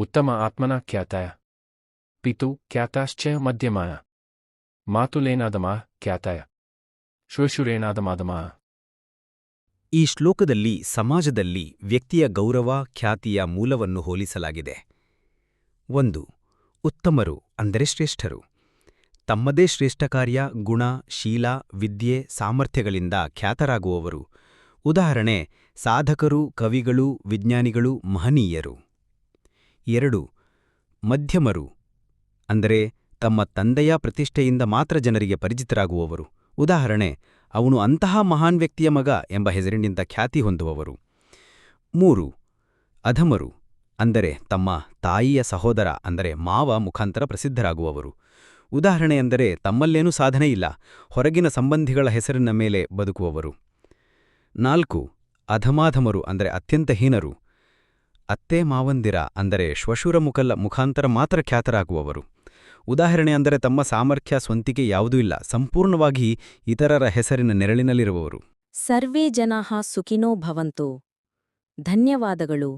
ಉತ್ತಮ ಆತ್ಮನ ಖ್ಯಾತಾಯ. ಪಿತು, ಖ್ಯಾತಾಶ್ಚಯ ಮಧ್ಯಮಾಯ ಮಾತುಲೇನಾದಮ, ಖ್ಯಾತಾಯ. ಶ್ವಶುರೇನಾದಮಾದಮ ಈ ಶ್ಲೋಕದಲ್ಲಿ ಸಮಾಜದಲ್ಲಿ ವ್ಯಕ್ತಿಯ ಗೌರವ, ಖ್ಯಾತಿಯ ಮೂಲವನ್ನು ಹೋಲಿಸಲಾಗಿದೆ. ಒಂದು, ಉತ್ತಮರು ಅಂದರೆ ಶ್ರೇಷ್ಠರು. ತಮ್ಮದೇ ಶ್ರೇಷ್ಠ ಕಾರ್ಯ, ಗುಣ, ಶೀಲ, ವಿದ್ಯೆ, ಸಾಮರ್ಥ್ಯಗಳಿಂದ ಖ್ಯಾತರಾಗುವವರು. ಉದಾಹರಣೆ, ಸಾಧಕರು, ಕವಿಗಳು, ವಿಜ್ಞಾನಿಗಳು, ಮಹನೀಯರು. ಎರಡು, ಮಧ್ಯಮರು, ಅಂದರೆ ತಮ್ಮ ತಂದೆಯ ಪ್ರತಿಷ್ಠೆಯಿಂದ ಮಾತ್ರ ಜನರಿಗೆ ಪರಿಚಿತರಾಗುವವರು. ಉದಾಹರಣೆ, ಅವನು ಅಂತಹ ಮಹಾನ್ ವ್ಯಕ್ತಿಯ ಮಗ ಎಂಬ ಹೆಸರಿನಿಂದ ಖ್ಯಾತಿ ಹೊಂದುವವರು. ಮೂರು, ಅಧಮರು, ಅಂದರೆ ತಮ್ಮ ತಾಯಿಯ ಸಹೋದರ, ಅಂದರೆ ಮಾವ ಮುಖಾಂತರ ಪ್ರಸಿದ್ಧರಾಗುವವರು. ಉದಾಹರಣೆ ಅಂದರೆ ತಮ್ಮಲ್ಲೇನೂ ಸಾಧನೆ ಇಲ್ಲ, ಹೊರಗಿನ ಸಂಬಂಧಿಗಳ ಹೆಸರಿನ ಮೇಲೆ ಬದುಕುವವರು. ನಾಲ್ಕು, ಅಧಮಾಧಮರು, ಅಂದರೆ ಅತ್ಯಂತ ಹೀನರು ಅತ್ತೆ ಮಾವಂದಿರ ಅಂದರೆ ಶ್ವಶುರ ಮುಖಲ್ಲ ಮುಖಾಂತರ ಮಾತ್ರ ಖ್ಯಾತರಾಗುವವರು. ಉದಾಹರಣೆ ಅಂದರೆ ತಮ್ಮ ಸಾಮರ್ಥ್ಯ ಸ್ವಂತಿಕೆ ಯಾವುದೂ ಇಲ್ಲ, ಸಂಪೂರ್ಣವಾಗಿ ಇತರರ ಹೆಸರಿನ ನೆರಳಿನಲ್ಲಿರುವವರು. ಸರ್ವೇ ಜನಾ ಸುಖಿನೋ ಭವಂತು. ಧನ್ಯವಾದಗಳು.